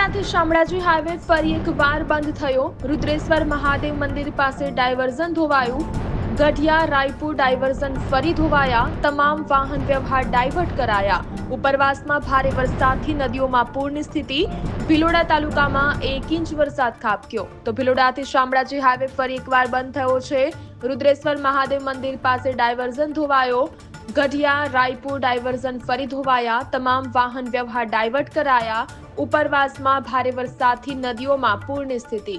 ભિલોડાથી Shamlaji highway ફરી એકવાર બંધ થયો. રુદ્રેશ્વર મહાદેવ મંદિર પાસે ડાયવર્ઝન ધોવાયું. ગઢિયા, રાયપુર ડાયવર્ઝન ફરી ધોવાયા. તમામ વાહન વ્યવહાર ડાયવર્ટ કરાયા. ઉપરવાસમાં ભારે વરસાદથી નદીઓમાં પૂરની સ્થિતિ. ભિલોડા તાલુકામાં એક ઇંચ વરસાદ ખાબક્યો. તો ભિલોડાથી શામળાજી હાઈવે ફરી એકવાર બંધ થયો છે. રુદ્રેશ્વર મહાદેવ મંદિર પાસે ડાયવર્ઝન ધોવાયો. ગઢિયા, રાયપુર ડાયવર્ઝન ફરી ધોવાયા. તમામ વાહન વ્યવહાર ડાયવર્ટ કરાયા. ઉપરવાસમાં ભારે વરસાદથી નદીઓમાં પૂરની સ્થિતિ.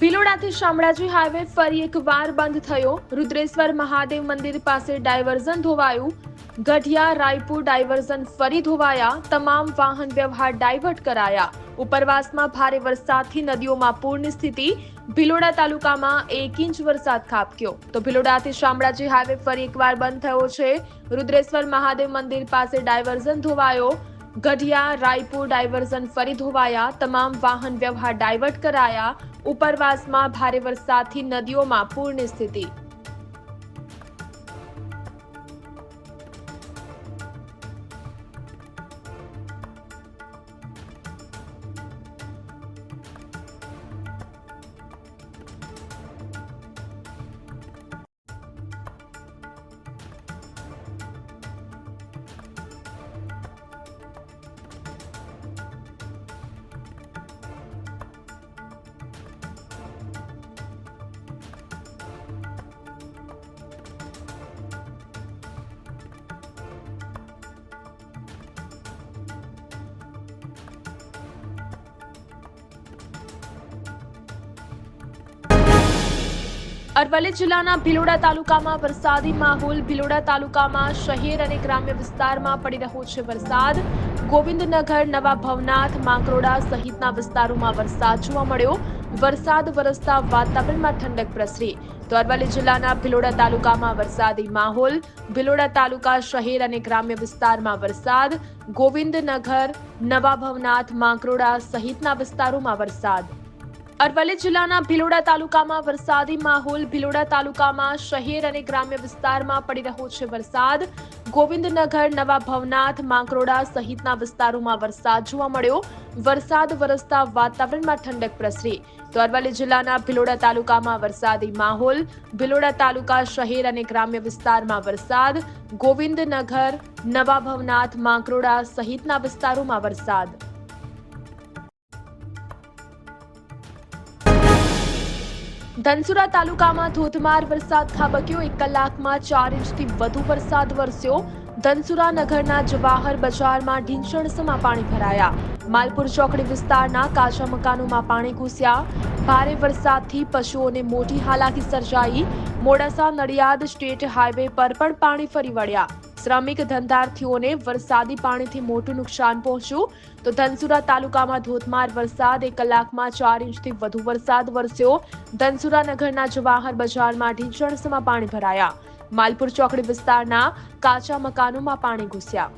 ભિલોડાથી શામળાજી હાઈવે ફરી એકવાર બંધ થયો. રુદ્રેશ્વર મહાદેવ મંદિર પાસે ડાયવર્ઝન ધોવાયું. ગઢિયા, રાયપુર ડાયવર્ઝન ફરી ધોવાયા, તમામ વાહન વ્યવહાર ડાયવર્ટ કરાયા. ઉપરવાસમાં ભારે વરસાદથી નદીઓમાં પૂરની સ્થિતિ. ભિલોડા તાલુકામાં એક ઇંચ વરસાદ ખાબક્યો. તો ભિલોડાથી શામળાજી હાઈવે ફરી એકવાર બંધ થયો છે. રુદ્રેશ્વર મહાદેવ મંદિર પાસે ડાયવર્ઝન ધોવાયો. ગઢિયા, રાયપુર ડાયવર્ઝન ફરી ધોવાયા. તમામ વાહન વ્યવહાર ડાયવર્ટ કરાયા. ઉપરવાસમાં ભારે વરસાદથી નદીઓમાં પૂરની સ્થિતિ. અરવલ્લી જિલ્લાના ભિલોડા તાલુકામાં વરસાદી માહોલ. ભિલોડા તાલુકામાં શહેર અને ગ્રામ્ય વિસ્તારમાં પડી રહ્યો છે વરસાદ. ગોવિંદનગર, નવા ભવનાથ, માંકરોડા સહિતના વિસ્તારોમાં વરસાદ જોવા મળ્યો. વરસાદ વરસતા વાતાવરણમાં ઠંડક પ્રસરી. તો અરવલ્લી જિલ્લાના ભિલોડા તાલુકામાં વરસાદી માહોલ. ભિલોડા તાલુકા, શહેર અને ગ્રામ્ય વિસ્તારમાં વરસાદ. ગોવિંદનગર, નવા ભવનાથ, માંકરોડા સહિતના વિસ્તારોમાં વરસાદ. અરવલ્લી જિલ્લાના ભિલોડા તાલુકામાં વરસાદી માહોલ. ભિલોડા તાલુકામાં શહેર અને ગ્રામ્ય વિસ્તારમાં પડી રહ્યો છે વરસાદ. ગોવિંદનગર, નવા ભવનાથ, માંકરોડા સહિતના વિસ્તારોમાં વરસાદ જોવા મળ્યો. વરસાદ વરસતા વાતાવરણમાં ઠંડક પ્રસરી. તો અરવલ્લી જિલ્લાના ભિલોડા તાલુકામાં વરસાદી માહોલ. ભિલોડા તાલુકા, શહેર અને ગ્રામ્ય વિસ્તારમાં વરસાદ. ગોવિંદનગર, નવા ભવનાથ, માંકરોડા સહિતના વિસ્તારોમાં વરસાદ. ધનસુરા તાલુકામાં ધોધમાર વરસાદ ખાબક્યો. એક કલાકમાં ચાર ઇંચથી વધુ વરસાદ વરસ્યો. ધનસુરા નગરના જવાહર બજારમાં ઢીંચણસમાં પાણી ભરાયા. માલપુર ચોકડી વિસ્તારના કાચા મકાનોમાં પાણી ઘૂસ્યા. ભારે વરસાદથી પશુઓને મોટી હાલાકી સર્જાઈ. મોડાસા નડિયાદ સ્ટેટ હાઈવે પર પણ પાણી ફરી વળ્યા. શ્રમિક ધંધાર્થીઓને વરસાદી પાણીથી મોટું નુકસાન પહોંચ્યું. તો ધનસુરા તાલુકામાં ધોધમાર વરસાદ, એક કલાકમાં ચાર ઇંચથી વધુ વરસાદ વરસ્યો. ધનસુરા નગરના જવાહર બજારમાં ઢીંચણસમાં પાણી ભરાયા. માલપુર ચોકડી વિસ્તારના કાચા મકાનોમાં પાણી ઘૂસ્યા.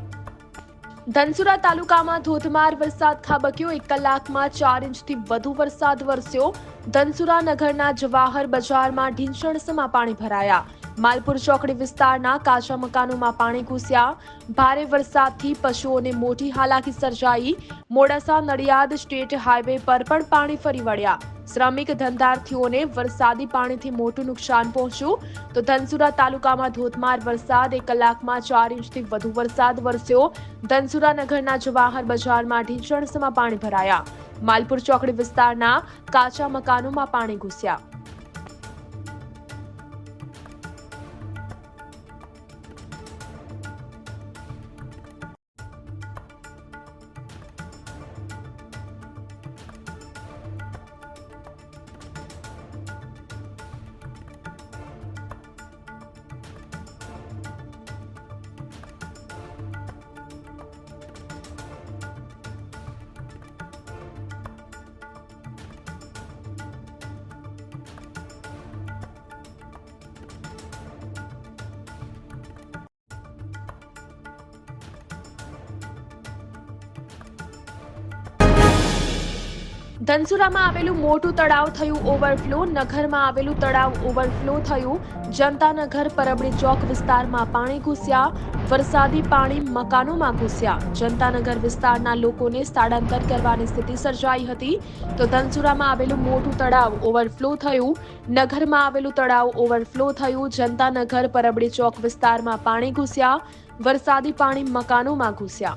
ધનસુરા તાલુકામાં ધોધમાર વરસાદ ખાબક્યો. એક કલાકમાં ચાર ઇંચથી વધુ વરસાદ વરસ્યો. ધનસુરા નગરના જવાહર બજારમાં ઢીંચણસમાં પાણી ભરાયા. માલપુર ચોકડી વિસ્તારના કાચા મકાનોમાં પાણી ઘૂસ્યા. ભારે વરસાદથી પશુઓને મોટી હાલાકી સર્જાઈ. મોડાસા નડિયાદ સ્ટેટ હાઈવે પર પણ પાણી ફરી વળ્યા. શ્રમિક ધંધાર્થીઓને વરસાદી પાણીથી મોટું નુકસાન પહોંચ્યું. તો ધનસુરા તાલુકામાં ધોધમાર વરસાદ, એક કલાકમાં ચાર ઇંચથી વધુ વરસાદ વરસ્યો. ધનસુરા નગરના જવાહર બજારમાં ઢીંચણસમાં પાણી ભરાયા. માલપુર ચોકડી વિસ્તારના કાચા મકાનોમાં પાણી ઘૂસ્યા. ધનસુરામાં આવેલું મોટું તળાવ થયું ઓવરફ્લો નગરમાં આવેલું તળાવ ઓવરફ્લો થયું. જનતાનગર પરબડી ચોક વિસ્તારમાં પાણી ઘૂસ્યા. વરસાદી પાણી મકાનોમાં ઘૂસ્યા. જનતાનગર વિસ્તારના લોકોને સ્થળાંતર કરવાની સ્થિતિ સર્જાઈ હતી. તો ધનસુરામાં આવેલું મોટું તળાવ ઓવરફ્લો થયું. નગરમાં આવેલું તળાવ ઓવરફ્લો થયું. જનતાનગર પરબડી ચોક વિસ્તારમાં પાણી ઘૂસ્યા. વરસાદી પાણી મકાનોમાં ઘૂસ્યા.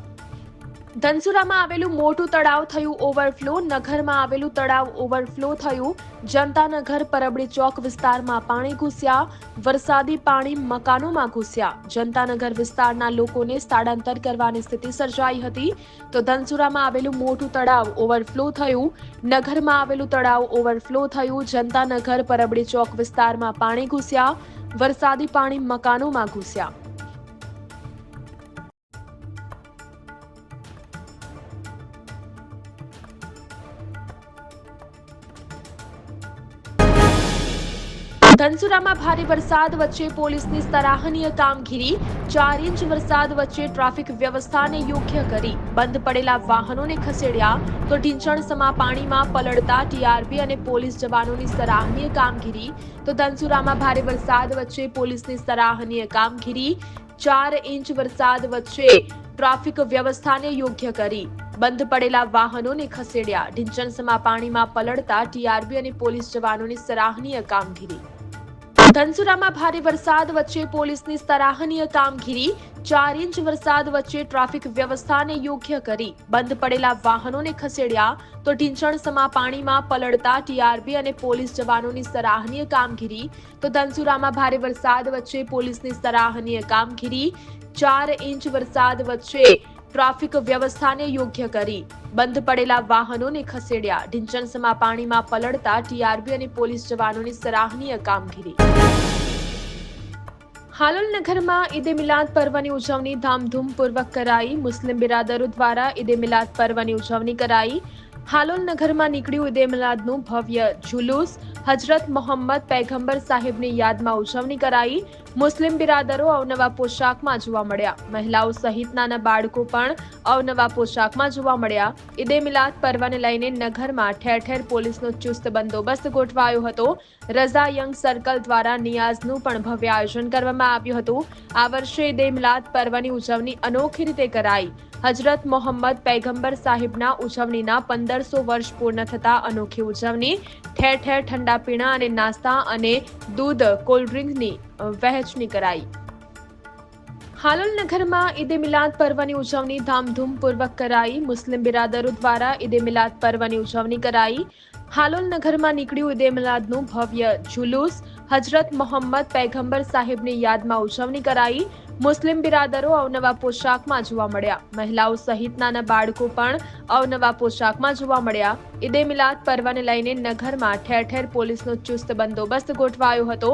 ધનસુરામાં આવેલું મોટું તળાવ થયું ઓવરફ્લો નગરમાં આવેલું તળાવ ઓવરફ્લો થયું. જનતાનગર પરબડી ચોક વિસ્તારમાં પાણી ઘૂસ્યા. વરસાદી પાણી મકાનોમાં ઘૂસ્યા. જનતાનગર વિસ્તારના લોકોને સ્થળાંતર કરવાની સ્થિતિ સર્જાઈ હતી. તો ધનસુરામાં આવેલું મોટું તળાવ ઓવરફ્લો થયું. નગરમાં આવેલું તળાવ ઓવરફ્લો થયું. જનતાનગર પરબડી ચોક વિસ્તારમાં પાણી ઘૂસ્યા. વરસાદી પાણી મકાનોમાં ઘૂસ્યા. ધનસુરામાં ભારે વરસાદ વચ્ચે પોલીસની સરાહનીય કામગીરી. ચાર ઇંચ વરસાદ વચ્ચે ટ્રાફિક વ્યવસ્થાને યોગ્ય કરી બંધ પડેલા વાહનોને ખસેડ્યા. તો ઢીંચણસમા પાણીમાં પલળતા ટીઆરપી અને પોલીસ જવાનોની સરાહનીય કામગીરી. તો ધનસુરામાં ભારે વરસાદ વચ્ચે પોલીસની સરાહનીય કામગીરી. ચાર ઇંચ વરસાદ વચ્ચે ટ્રાફિક વ્યવસ્થાને યોગ્ય કરી બંધ પડેલા વાહનોને ખસેડ્યા. ઢીંચણસમા પાણીમાં પલળતા ટીઆરબી અને પોલીસ જવાનોની સરાહનીય કામગીરી. ધનસુરામાં ભારે વરસાદ વચ્ચે પોલીસની સરાહનીય કામગીરી. ચાર ઇંચ વરસાદ વચ્ચે ટ્રાફિક વ્યવસ્થાને યોગ્ય કરી. બંધ પડેલા વાહનોને ખસેડ્યા તો ઢીંચણસમા પાણીમાં પલળતા ટીઆરબી અને પોલીસ જવાનોની સરાહનીય કામગીરી. તો ધનસુરામાં ભારે વરસાદ વચ્ચે પોલીસની સરાહનીય કામગીરી. ચાર ઇંચ વરસાદ વચ્ચે ટ્રાફિક વ્યવસ્થાને યોગ્ય કરી. બંધ પડેલા વાહનોને ખસેડ્યા. ઢીંચણસમાં પાણીમાં પલળતા ટીઆરબી અને પોલીસ જવાનોની સરાહનીય કામગીરી. હાલોલ નગરમાં ઈદે મિલાદ પર્વની ઉજવણી ધામધૂમપૂર્વક કરાઈ. મુસ્લિમ બિરાદરો દ્વારા ઈદે મિલાદ પર્વની ઉજવણી કરાઈ. હાલોલ નગરમાં નીકળ્યું ઈદે મિલાદનું ભવ્ય જુલુસ. હજરત મોહમ્મદ પૈગંબર સાહેબની યાદમાં ઉજવણી કરાઈ. મુસ્લિમ બિરાદરો અવનવા પોશાકમાં જોવા મળ્યા. મહિલાઓ સહિત નાના બાળકો પણ અવનવા પોશાકમાં જોવા મળ્યા. ઈદે મિલાદ પર્વને લઈને નગરમાં ઠેર ઠેર પોલીસનો ચુસ્ત બંદોબસ્ત ગોઠવાયો હતો. રઝા યંગ સર્કલ દ્વારા નિયાઝનું પણ ભવ્ય આયોજન કરવામાં આવ્યું હતું. આ વર્ષે ઈદે મિલાદ પર્વની ઉજવણી અનોખી રીતે કરાઈ. હજરત મોહમ્મદ પૈગંબર સાહિબના ઉજવણીના પંદરસો વર્ષ પૂર્ણ થતા અનોખી ઉજવણી, ઠેર ઠેર ઠંડા પીણા અને નાસ્તા અને દૂધ કોલ્ડ વહેંચણી કરાઈ. હાલોલ નગરમાં ઈદે મિલાદ પર્વની ઉજવણી ધામધૂમપૂર્વક કરાઈ. મુસ્લિમ બિરાદરો દ્વારા ઈદે મિલાદ પર્વની ઉજવણી કરાઈ. હાલોલ નગરમાં નીકળ્યું ઈદે મિલાદનું ભવ્ય જુલુસ. હજરત મોહમ્મદ પૈગંબર સાહેબની યાદમાં ઉજવણી કરાઈ. મુસ્લિમ બિરાદરો અવનવા પોશાકમાં જોવા મળ્યા. મહિલાઓ સહિત નાના બાળકો પણ અવનવા પોશાકમાં જોવા મળ્યા. ઈદે મિલાદ પર્વને લઈને નગરમાં ઠેર ઠેર પોલીસનો ચુસ્ત બંદોબસ્ત ગોઠવાયો હતો.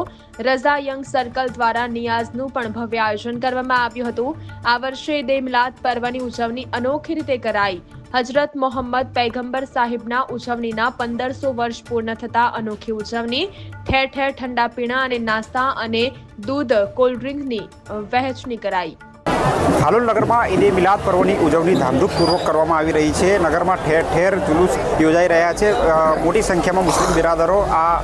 રઝા યંગ સર્કલ દ્વારા નિયાઝનું પણ ભવ્ય આયોજન કરવામાં આવ્યું હતું. આ વર્ષે ઈદે મિલાદ પર્વની ઉજવણી અનોખી રીતે કરાઈ. હજરત મોહમ્મદ પૈગંબર સાહિબના ઉજવણીના પંદરસો વર્ષ પૂર્ણ થતા અનોખી ઉજવણી, ઠેર ઠેર ઠંડા પીણા અને નાસ્તા અને દૂધ કોલ્ડ ડ્રિંકની વહેંચણી કરાઈ. હાલોલ નગરમાં ઈદે મિલાદ પર્વની ઉજવણી ધામધૂમપૂર્વક કરવામાં આવી રહી છે. નગરમાં ઠેર ઠેર જુલુસ યોજાઈ રહ્યા છે. મોટી સંખ્યામાં મુસ્લિમ બિરાદરો આ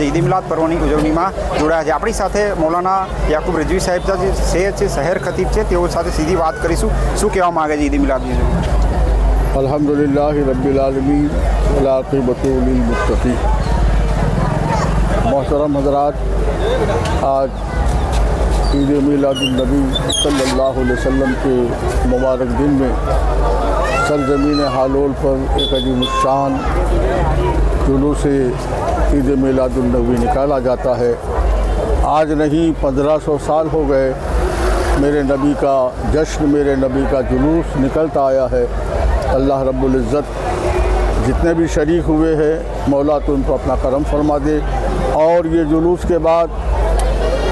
જે ઈદે મિલાદ પર્વની ઉજવણીમાં જોડાયા છે. આપણી સાથે મૌલાના યાકુબ રિજવી સાહેબ જે શહેર છે, શહેર ખતીબ છે. તેઓ સાથે સીધી વાત કરીશું. શું કહેવા માગે છે ઈદે મિલાદની الحمد للہ رب العالمین ولاقبۃ المطفی محترم حضرات، آج عید میلاد النبی صلی اللہ علیہ وسلم کے مبارک دن میں سرزمین حالول پر ایک عظیم الشان جلوس عید میلاد النبی نکالا جاتا ہے۔ آج نہیں، پندرہ سو سال ہو گئے، میرے نبی کا جشن، میرے نبی کا جلوس نکلتا آیا ہے۔ اللہ رب العزت جتنے بھی شریک ہوئے ہیں، مولا تو ان کو اپنا کرم فرما دے۔ اور یہ جلوس کے بعد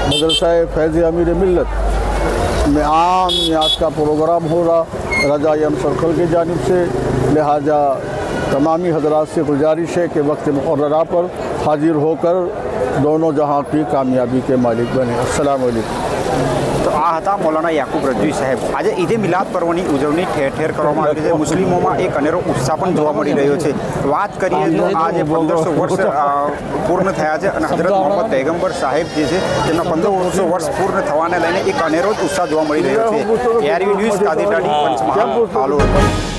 مدرسہ فیض امیر ملت میں عام نیاز کا پروگرام ہو رہا، رضا ایم سرکل کی جانب سے۔ لہٰذا تمامی حضرات سے گزارش ہے کہ وقت مقررہ پر حاضر ہو کر دونوں جہاں کی کامیابی کے مالک بنے السلام علیکم۔ આ હતા મૌલાના યાકુબ રજવી સાહેબ. આજે ઈદે મિલાદ પર્વની ઉજવણી ઠેર ઠેર કરવામાં આવી છે. મુસ્લિમોમાં એક અનેરો ઉત્સાહ પણ જોવા મળી રહ્યો છે. વાત કરીએ તો આ જે પંદરસો વર્ષ પૂર્ણ થયા છે અને હજરત મોહમ્મદ પૈગંબર સાહેબ જે છે તેમના પંદરસો વર્ષ પૂર્ણ થવાને લઈને એક અનેરો જ ઉત્સાહ જોવા મળી રહ્યો છે. એઆરવી ન્યૂઝ કાદીટાડી પંચમહાલ. હાલોલ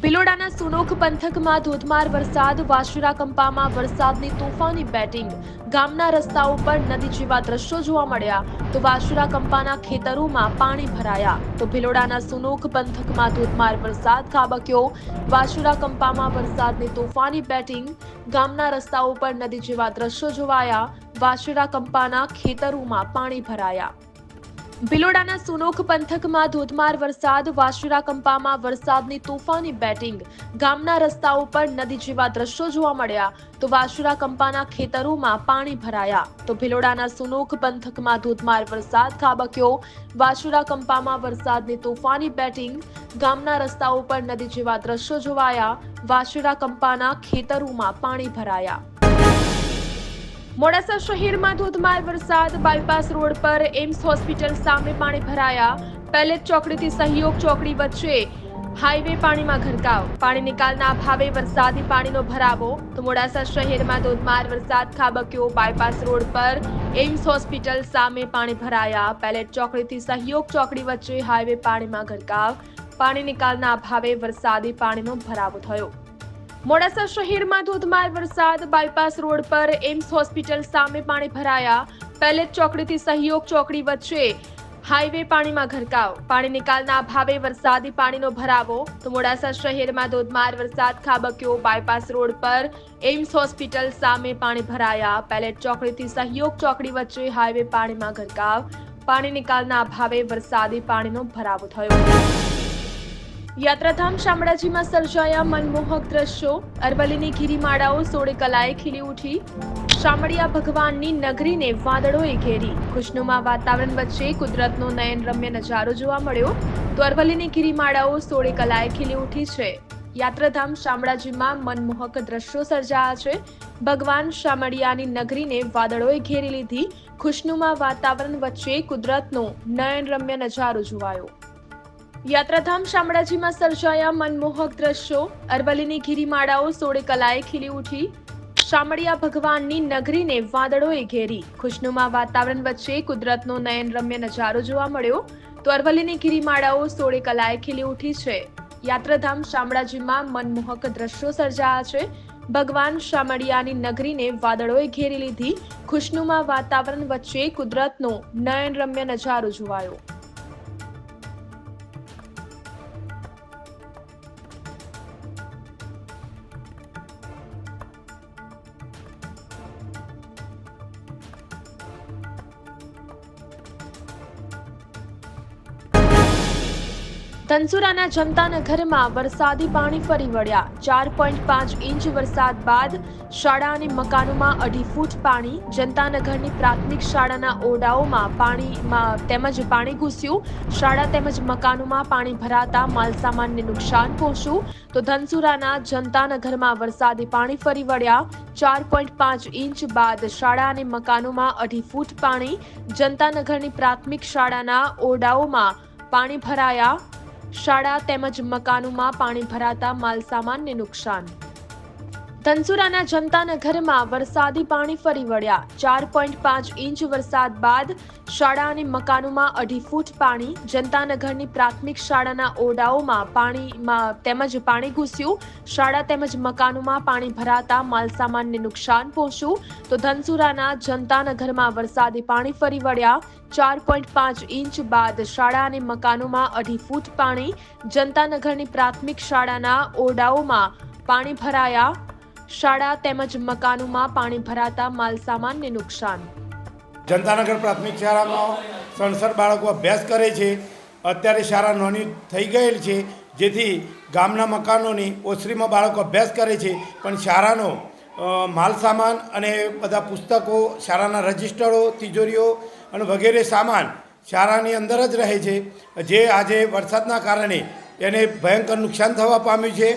ભિલોડાના સુનોખ પંથકમાં ધોધમાર વરસાદ વાશીરા કંપામાં વરસાદની તોફાની બેટિંગ, ગામના રસ્તાઓ પર નદી જેવા દ્રશ્યો જોવા મળ્યા તો વાશુરા કંપાના ખેતરોમાં પાણી ભરાયા. તો ભિલોડાના સુનોખ પંથકમાં ધોધમાર વરસાદ ખાબક્યો. વાશીરા કંપામાં વરસાદની તોફાની બેટિંગ, ગામના રસ્તાઓ પર નદી જેવા દ્રશ્યો જોવાયા. વાશુરા કંપાના ખેતરોમાં પાણી ભરાયા. ભિલોડાના સુનોખ પંથકમાં ધોધમાર વરસાદ વાશીરા કંપામાં વરસાદની તોફાની બેટિંગ. ગામના રસ્તાઓ પર નદી જેવા દ્રશ્યો જોવા મળ્યા તો વાશીરા કંપાના ખેતરોમાં પાણી ભરાયા. તો ભિલોડાના સુનોખ પંથકમાં ધોધમાર વરસાદ ખાબક્યો. વાશીરા કંપામાં વરસાદની તોફાની બેટિંગ. ગામના રસ્તાઓ પર નદી જેવા દ્રશ્યો જોવાયા. વાશીરા કંપાના ખેતરોમાં પાણી ભરાયા. મોડાસા શહેરમાં ધોધમાર વરસાદ, બાયપાસ રોડ પર એમ્સ હોસ્પિટલ સામે પાણી ભરાયા. પેલેટ ચોકડીથી સહયોગ ચોકડી વચ્ચે હાઈવે પાણીમાં ઘરકાવ. પાણી નિકાલના અભાવે વરસાદી પાણીનો ભરાવો. તો મોડાસા શહેરમાં ધોધમાર વરસાદ ખાબક્યો બાયપાસ રોડ પર એમ્સ હોસ્પિટલ સામે પાણી ભરાયા. પેલેટ ચોકડીથી સહયોગ ચોકડી વચ્ચે હાઈવે પાણીમાં ઘરકાવ. પાણી નિકાલના અભાવે વરસાદી પાણીનો ભરાવો થયો. મોડાસા શહેરમાં ધોધમાર વરસાદ, બાયપાસ રોડ પર એમ્સ હોસ્પિટલ સામે પાણી ભરાયા. પેલેટ ચોકડીથી સહયોગ ચોકડી વચ્ચે હાઈવે પાણીમાં ઘરકાવ. પાણી નિકાલના અભાવે વરસાદી પાણીનો ભરાવો. તો મોડાસા શહેરમાં ધોધમાર વરસાદ ખાબક્યો. બાયપાસ રોડ પર એમ્સ હોસ્પિટલ સામે પાણી ભરાયા. પેલેટ ચોકડીથી સહયોગ ચોકડી વચ્ચે હાઈવે પાણીમાં ઘરકાવ. પાણી નિકાલના અભાવે વરસાદી પાણીનો ભરાવો થયો. યાત્રાધામ શામળાજીમાં સર્જાયા મનમોહક દ્રશ્યો. અરવલ્લીની ગિરિમાળાઓ સોળે કલાએ ખીલી ઉઠી. શામળિયા ભગવાનની નગરીને વાદળોએ ઘેરી. ખુશનુમા વાતાવરણ વચ્ચે કુદરતનો નયનરમ્ય નજારો જોવા મળ્યો. તો અરવલ્લીની ગિરિમાળાઓ સોળે કલાએ ખીલી ઉઠી છે. યાત્રાધામ શામળાજીમાં મનમોહક દ્રશ્યો સર્જાયા છે. ભગવાન શામળિયાની નગરીને વાદળોએ ઘેરી લીધી. ખુશનુમા વાતાવરણ વચ્ચે કુદરતનો નયનરમ્ય નજારો જોવાયો. યાત્રાધામ શામળાજીમાં સર્જાયા મનમોહક દ્રશ્યો. અરવલ્લીની ગિરિમાળાઓ સોળે કલાએ ખીલી ઉઠી. શામળિયા ભગવાનની નગરીને વાદળોએ ઘેરી. ખુશનુમા વાતાવરણ વચ્ચે કુદરતનો નયનરમ્ય નજારો જોવા મળ્યો. તો અરવલ્લીની ગિરિમાળાઓ સોળે કલાએ ખીલી ઉઠી છે. યાત્રાધામ શામળાજીમાં મનમોહક દ્રશ્યો સર્જાયા છે. ભગવાન શામળિયાની નગરીને વાદળોએ ઘેરી લીધી. ખુશનુમા વાતાવરણ વચ્ચે કુદરતનો નયનરમ્ય નજારો જોવાયો. ધનસુરાના જનતાનગરમાં વરસાદી પાણી ફરી વળ્યા. ચાર પોઈન્ટ પાંચ ઇંચ વરસાદ બાદ શાળા અને મકાનોમાં અઢી ફૂટ પાણી, જનતાનગરની પ્રાથમિક શાળાના ઓરડાઓમાં પાણીમાં તેમજ પાણી ઘૂસ્યું. શાળા તેમજ મકાનોમાં પાણી ભરાતા માલસામાનને નુકસાન પહોંચ્યું. તો ધનસુરાના જનતાનગરમાં વરસાદી પાણી ફરી વળ્યા. ચાર પોઈન્ટ પાંચ ઇંચ બાદ શાળા અને મકાનોમાં અઢી ફૂટ પાણી, જનતાનગરની પ્રાથમિક શાળાના ઓરડાઓમાં પાણી ભરાયા. શાળા તેમજ મકાનોમાં પાણી ભરાતા માલસામાનને નુકસાન. ધનસુરાના જનતાનગરમાં વરસાદી પાણી ફરી વળ્યા. ચાર પોઈન્ટ પાંચ ઇંચ વરસાદ બાદ શાળા અને મકાનોમાં અઢી ફૂટ પાણી, જનતાનગરની પ્રાથમિક શાળાના ઓરડાઓમાં પાણીમાં તેમજ પાણી ઘૂસ્યું. શાળા તેમજ મકાનોમાં પાણી ભરાતા માલસામાનને નુકસાન પહોંચ્યું. તો ધનસુરાના જનતાનગરમાં વરસાદી પાણી ફરી વળ્યા. ચાર પોઈન્ટ પાંચ ઇંચ બાદ શાળા અને મકાનોમાં અઢી ફૂટ પાણી, જનતાનગરની પ્રાથમિક શાળાના ઓરડાઓમાં પાણી ભરાયા. શાળા તેમજ મકાનોમાં પાણી ભરાતા માલસામાનને નુકસાન. જનતાનગર પ્રાથમિક શાળામાં સણસર બાળકો અભ્યાસ કરે છે. અત્યારે શાળા નોની થઈ ગયેલ છે. જેથી ગામના મકાનોની ઓસરીમાં બાળકો અભ્યાસ કરે છે. પણ શાળાનો માલસામાન માલ સામાન અને બધા પુસ્તકો, શાળાના રજિસ્ટરો, તિજોરીઓ અને વગેરે સામાન શાળાની અંદર જ રહે છે. જે આજે વરસાદના કારણે એને ભયંકર નુકસાન થવા પામ્યું છે.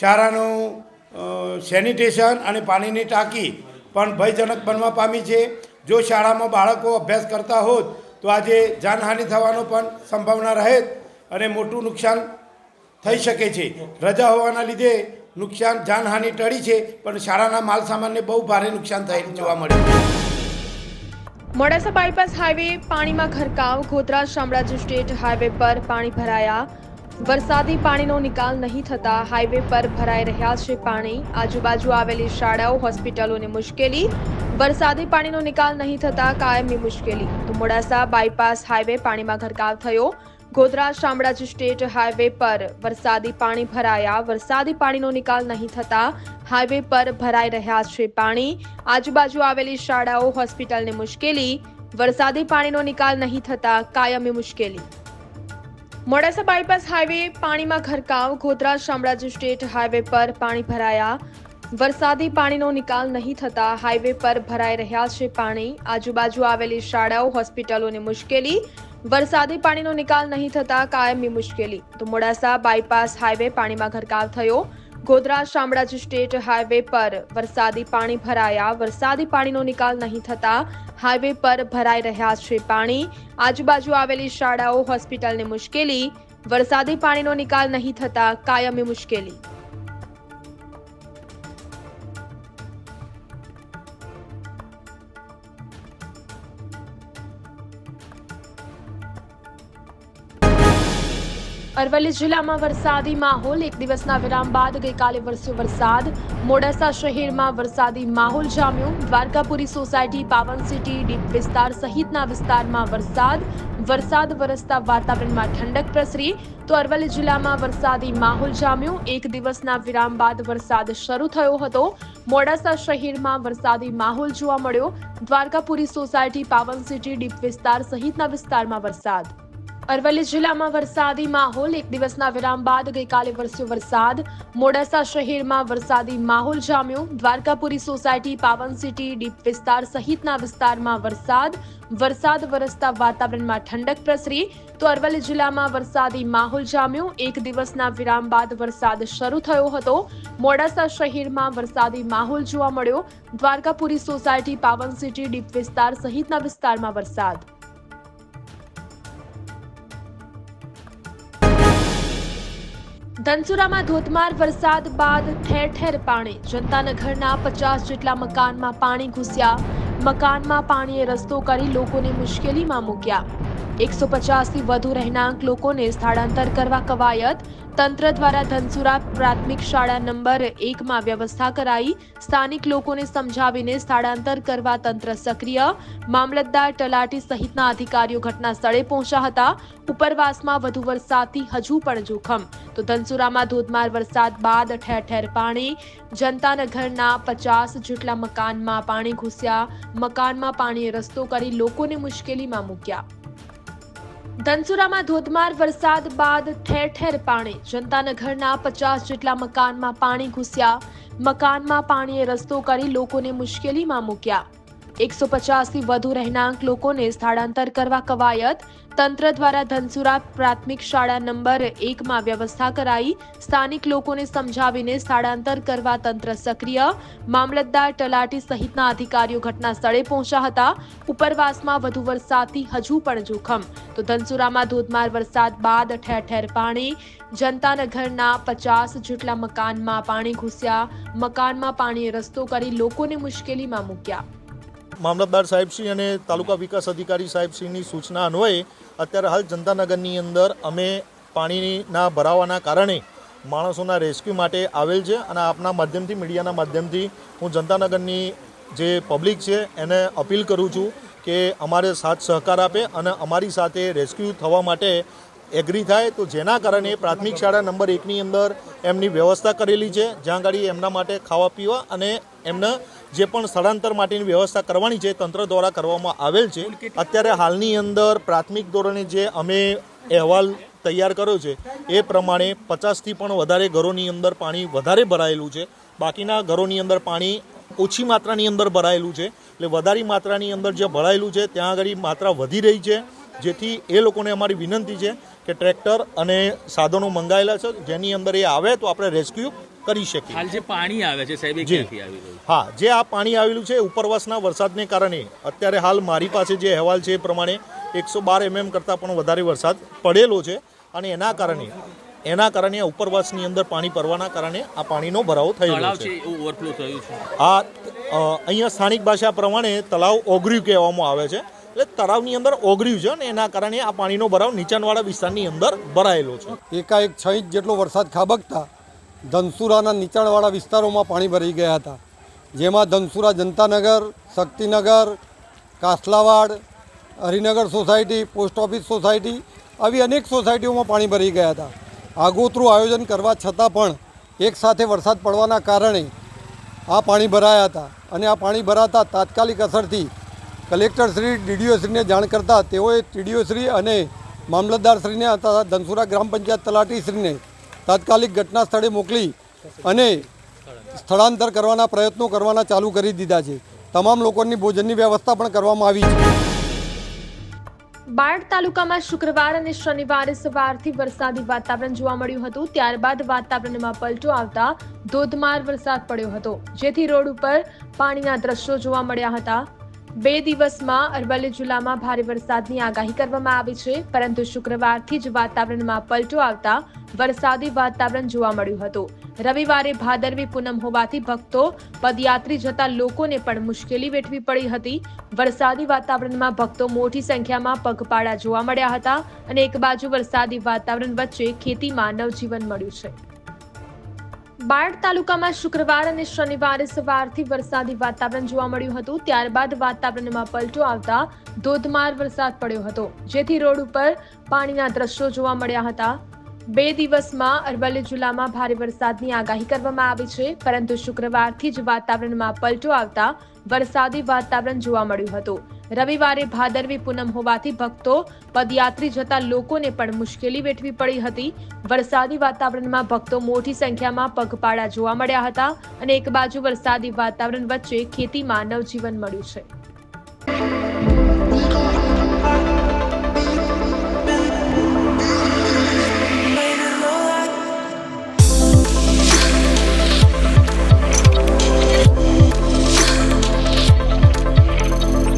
શાળાનું સેનિટેશન અને પાણીની ટાંકી પણ ભયજનક બનવા પામી છે. જો શાળામાં બાળકો અભ્યાસ કરતા હોત, તો આજે જાનહાનિ થવાનો પણ સંભાવના રહે અને મોટું નુકસાન થઈ શકે છે. રજા હોવાના લીધે નુકસાન, જાનહાનિ ટળી છે, પણ શાળાના માલ સામાનને બહુ ભારે નુકસાન થયેલું જોવા મળ્યું મોડાસા બાયપાસ હાઈવે પાણીમાં ખરકાવ ગોધરા શામળાજી સ્ટેટ હાઈવે પર પાણી ભરાયા. વરસાદી પાણીનો નિકાલ નહીં થતા હાઈવે પર ભરાઈ રહ્યા છે પાણી. આજુબાજુ આવેલી શાળાઓ, હોસ્પિટલોને મુશ્કેલી. વરસાદી પાણીનો નિકાલ નહીં થતા કાયમી મુશ્કેલી. તો મોડાસા બાયપાસ હાઈવે પાણીમાં ગરકાવ થયો. ગોધરા શામળાજી સ્ટેટ હાઈવે પર વરસાદી પાણી ભરાયા. વરસાદી પાણીનો નિકાલ નહીં થતા હાઈવે પર ભરાઈ રહ્યા છે પાણી. આજુબાજુ આવેલી શાળાઓ, હોસ્પિટલને મુશ્કેલી. વરસાદી પાણીનો નિકાલ નહીં થતા કાયમી મુશ્કેલી. મોડાસા બાયપાસ હાઈવે પાણીમાં ઘરકાવ. ગોધરા શામળાજી સ્ટેટ હાઈવે પર પાણી ભરાયા. વરસાદી પાણીનો નિકાલ નહીં થતા હાઈવે પર ભરાઈ રહ્યા છે પાણી. આજુબાજુ આવેલી શાળાઓ, હોસ્પિટલોને મુશ્કેલી. વરસાદી પાણીનો નિકાલ નહીં થતા કાયમી મુશ્કેલી. તો મોડાસા બાયપાસ હાઈવે પાણીમાં ઘરકાવ થયો. ગોધરા શામળાજી સ્ટેટ હાઈવે પર વરસાદી પાણી ભરાયા. વરસાદી પાણીનો નિકાલ નહીં થતા હાઈવે પર ભરાઈ રહ્યા છે પાણી. આજુબાજુ આવેલી શાળાઓ, હોસ્પિટલને મુશ્કેલી. વરસાદી પાણીનો નિકાલ નહીં થતા કાયમી મુશ્કેલી. અરવલ્લી જિલ્લામાં વરસાદી માહોલ. એક દિવસના વિરામ બાદ ગઈકાલે વરસ્યો વરસાદ. મોડાસા શહેરમાં વરસાદી માહોલ જામ્યો. દ્વારકાપુરી સોસાયટી, પાવન સિટી, ડીપ વિસ્તાર સહિતના વિસ્તારમાં વરસાદ. વરસાદ વરસતા વાતાવરણમાં ઠંડક પ્રસરી. તો અરવલ્લી જિલ્લામાં વરસાદી માહોલ જામ્યો. એક દિવસના વિરામ બાદ વરસાદ શરૂ થયો હતો. મોડાસા શહેરમાં વરસાદી માહોલ જોવા મળ્યો. દ્વારકાપુરી સોસાયટી, પાવન સિટી, ડીપ વિસ્તાર સહિતના વિસ્તારમાં વરસાદ. અરવલ્લી જિલ્લામાં વરસાદી માહોલ. એક દિવસના વિરામ બાદ ગઈકાલે વરસ્યો વરસાદ. મોડાસા શહેરમાં વરસાદી માહોલ જામ્યો. દ્વારકાપુરી સોસાયટી, પાવન સિટી, ડીપ વિસ્તાર સહિતના વિસ્તારમાં વરસાદ. વરસાદ વરસતા વાતાવરણમાં ઠંડક પ્રસરી. તો અરવલ્લી જિલ્લામાં વરસાદી માહોલ જામ્યો. એક દિવસના વિરામ બાદ વરસાદ શરૂ થયો હતો. મોડાસા શહેરમાં વરસાદી માહોલ જોવા મળ્યો. દ્વારકાપુરી સોસાયટી, પાવન સિટી, ડીપ વિસ્તાર સહિતના વિસ્તારમાં વરસાદ. ધનસુરામાં ધોધમાર વરસાદ બાદ ઠેર ઠેર પાણી. જનતાનગરના પચાસ જેટલા મકાનમાં પાણી ઘૂસ્યા. મકાનમાં પાણીએ રસ્તો કરી લોકોને મુશ્કેલીમાં મૂક્યા. એકસો પચાસથી વધુ રહેણાંક લોકોને સ્થળાંતર કરવા કવાયત. તંત્ર દ્વારા ધનસુરા પ્રાથમિક શાળા નંબર એકમાં વ્યવસ્થા કરાઈ. સ્થાનિક લોકોને સમજાવીને સ્થળાંતર કરવા તંત્ર સક્રિય. મામલતદાર તલાટી સહિતના અધિકારીઓ ઘટના સ્થળે પહોંચ્યા હતા. ઉપરવાસમાં વધુ વરસાદથી હજુ પણ જોખમ. તો ધનસુરામાં ધોધમાર વરસાદ બાદ ઠેર ઠેર પાણી. જનતાનગરના પચાસ જેટલા મકાનમાં પાણી ઘૂસ્યા. મકાનમાં પાણીએ રસ્તો કરી લોકોને મુશ્કેલીમાં મૂક્યા. ધનસુરામાં ધોધમાર વરસાદ બાદ ઠેર ઠેર પાણી. જનતાનગરના પચાસ જેટલા મકાનમાં પાણી ઘૂસ્યા. મકાનમાં પાણીએ રસ્તો કરી લોકોને મુશ્કેલીમાં મૂક્યા. એકસો પચાસથી વધુ રહેણાંક લોકોને સ્થળાંતર કરવા કવાયત. તંત્ર દ્વારા ધનસુરા પ્રાથમિક શાળા નંબર એકમાં વ્યવસ્થા કરાઈ. સ્થાનિક લોકોને સમજાવીને સ્થળાંતર કરવા તંત્ર સક્રિય. મામલતદાર તલાટી સહિતના અધિકારીઓ ઘટના સ્થળે પહોંચ્યા હતા. ઉપરવાસમાં વધુ વરસાદથી હજુ પણ જોખમ. તો ધનસુરામાં ધોધમાર વરસાદ બાદ ઠેર ઠેર પાણી. જનતાનગરના પચાસ જેટલા મકાનમાં પાણી ઘૂસ્યા. મકાનમાં પાણીએ રસ્તો કરી લોકોને મુશ્કેલીમાં મૂક્યા. મામલતદાર સાહેબશ્રી અને તાલુકા વિકાસ અધિકારી સાહેબશ્રીની સૂચના અન્વયે અત્યારે હાલ જનતાનગરની અંદર અમે પાણીના ભરાવાના કારણે માણસોના રેસ્ક્યુ માટે આવેલ છે અને આપના માધ્યમથી, મીડિયાના માધ્યમથી હું જનતાનગરની જે પબ્લિક છે એને અપીલ કરું છું કે અમારે સાથ સહકાર આપે અને અમારી સાથે રેસ્ક્યુ થવા માટે એગ્રી થાય તો જેના કારણે પ્રાથમિક શાળા નંબર એકની અંદર એમની વ્યવસ્થા કરેલી છે, જ્યાં આગળ એમના માટે ખાવા પીવા અને એમને જે પણ સ્થળાંતર માટેની વ્યવસ્થા કરવાની છે તંત્ર દ્વારા કરવામાં આવેલ છે, અત્યારે હાલની અંદર પ્રાથમિક ધોરણે જે અમે અહેવાલ તૈયાર કર્યો છે, એ પ્રમાણે પચાસથી પણ વધારે ઘરોની અંદર પાણી વધારે ભરાયેલું છે. બાકીના ઘરોની અંદર પાણી ઓછી માત્રાની અંદર ભરાયેલું છે. એટલે વધારે માત્રાની અંદર જે ભરાયેલું છે, ત્યાં આગળ માત્રા વધી રહી છે. જેથી એ લોકોને અમારી વિનંતી છે કે ટ્રેક્ટર અને સાધનો મંગાયેલા છે. જેની અંદર એ આવે તો આપણે રેસ્ક્યુ કરી શકીએ. હાલ જે પાણી આવે છે સાહેબ ક્યાંથી આવી રહ્યું હા જે આ પાણી આવેલું છે ઉપરવાસના વરસાદને કારણે. અત્યારે હાલ મારી પાસે જે અહેવાલ છે એ પ્રમાણે એકસો બાર એમએમ કરતાં પણ વધારે વરસાદ પડેલો છે અને એના કારણે એના કારણે આ ઉપરવાસની અંદર પાણી ભરવાના કારણે આ પાણીનો ભરાવો થયેલો છે. છે ઓવરફ્લો થયું છે. આ અહીંયા સ્થાનિક ભાષા પ્રમાણે તળાવ ઓગર્યું કહેવામાં આવે છે. એટલે તળાવની અંદર ઓગર્યું છે અને એના કારણે આ પાણીનો ભરાવ નીચાણવાળા વિસ્તારની અંદર ભરાયેલો છે. એકાએક છ ઇંચ જેટલો વરસાદ ખાબકતા ધનસુરાના નીચાણવાળા વિસ્તારોમાં પાણી ભરાઈ ગયા હતા. જેમાં Dhansura Janatanagar, Shaktinagar, Kaslavad, Harinagar society, post office society આવી અનેક સોસાયટીઓમાં પાણી ભરાઈ ગયા હતા. આગોતરું આયોજન કરવા છતાં પણ એક સાથે વરસાદ પડવાના કારણે આ પાણી ભરાયા હતા અને આ પાણી ભરાતા તાત્કાલિક અસરથી કલેક્ટરશ્રી ડીડીઓશ્રીને જાણ કરતાં તેઓએ ટીડીઓશ્રી અને મામલતદારશ્રીને તથા ધનસુરા ગ્રામ પંચાયત તલાટીશ્રીને તાત્કાલિક ઘટના સ્થળે મોકલી અને સ્થળાંતર કરવાના પ્રયત્નો કરવાના ચાલુ કરી દીધા છે. તમામ લોકોની ભોજનની વ્યવસ્થા પણ કરવામાં આવી છે. બાળ તાલુકામાં શુક્રવાર અને શનિવારે સવારથી વરસાદી વાતાવરણ જોવા મળ્યું હતું. ત્યારબાદ વાતાવરણમાં પલટો આવતા ધોધમાર વરસાદ પડ્યો હતો. જેથી રોડ ઉપર પાણીના દ્રશ્યો જોવા મળ્યા હતા. બે દિવસમાં અરવલ્લી જિલ્લામાં ભારે વરસાદની આગાહી કરવામાં આવી છે, પરંતુ શુક્રવારથી જ વાતાવરણમાં પલટો આવતા વરસાદી વાતાવરણ જોવા મળ્યું હતું. રવિવારે ભાદરવી પૂનમ હોવાથી ભક્તો, પદયાત્રી જતા લોકોને પણ મુશ્કેલી વેઠવી પડી હતી. વરસાદી વાતાવરણમાં ભક્તો મોટી સંખ્યામાં પગપાળા જોવા મળ્યા હતા અને એક બાજુ વરસાદી વાતાવરણ વચ્ચે ખેતીમાં નવજીવન મળ્યું છે. બાળ તાલુકામાં શુક્રવાર અને શનિવારે સવારથી વરસાદી વાતાવરણ જોવા મળ્યું હતું. ત્યારબાદ વાતાવરણમાં પલટો આવતા ધોધમાર વરસાદ પડ્યો હતો. જેથી રોડ ઉપર પાણીના દ્રશ્યો જોવા મળ્યા હતા. બે દિવસમાં અરવલ્લી જિલ્લામાં ભારે વરસાદની આગાહી કરવામાં આવી છે. પરંતુ શુક્રવારથી જ વાતાવરણમાં પલટો આવતા વરસાદી વાતાવરણ જોવા મળ્યું હતું. રવિવારે ભાદરવી પૂનમ હોવાથી ભક્તો, પદયાત્રી જતા લોકોને પણ મુશ્કેલી વેઠવી પડી હતી. વરસાદી વાતાવરણમાં ભક્તો મોટી સંખ્યામાં પગપાળા જોવા મળ્યા હતા અને એક બાજુ વરસાદી વાતાવરણ વચ્ચે ખેતીમાં નવજીવન મળ્યું છે.